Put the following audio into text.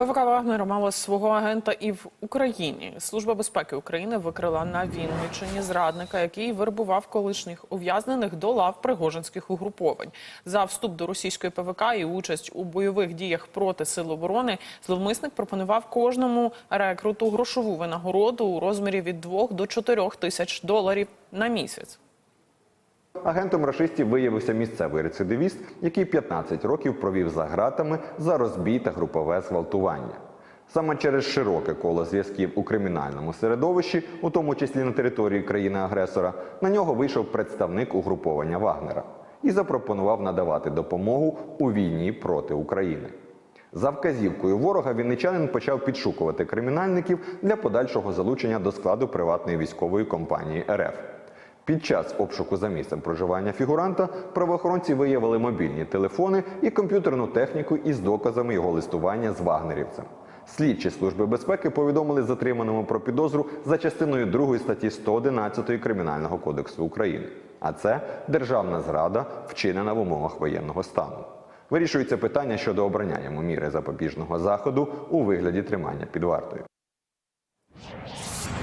ПВК Вагнер мала свого агента і в Україні. Служба безпеки України викрила на Вінниччині зрадника, який вербував колишніх ув'язнених до лав пригожинських угруповань. За вступ до російської ПВК і участь у бойових діях проти сил оборони зловмисник пропонував кожному рекруту грошову винагороду у розмірі від 2 до 4 тисяч доларів на місяць. Агентом рашистів виявився місцевий рецидивіст, який 15 років провів за ґратами за розбій та групове зґвалтування. Саме через широке коло зв'язків у кримінальному середовищі, у тому числі на території країни-агресора, на нього вийшов представник угруповання Вагнера і запропонував надавати допомогу у війні проти України. За вказівкою ворога вінничанин почав підшукувати кримінальників для подальшого залучення до складу приватної військової компанії РФ. Під час обшуку за місцем проживання фігуранта правоохоронці виявили мобільні телефони і комп'ютерну техніку із доказами його листування з вагнерівцем. Слідчі служби безпеки повідомили затриманому про підозру за частиною 2 статті 111 Кримінального кодексу України. А це державна зрада, вчинена в умовах воєнного стану. Вирішується питання щодо обрання йому міри запобіжного заходу у вигляді тримання під вартою.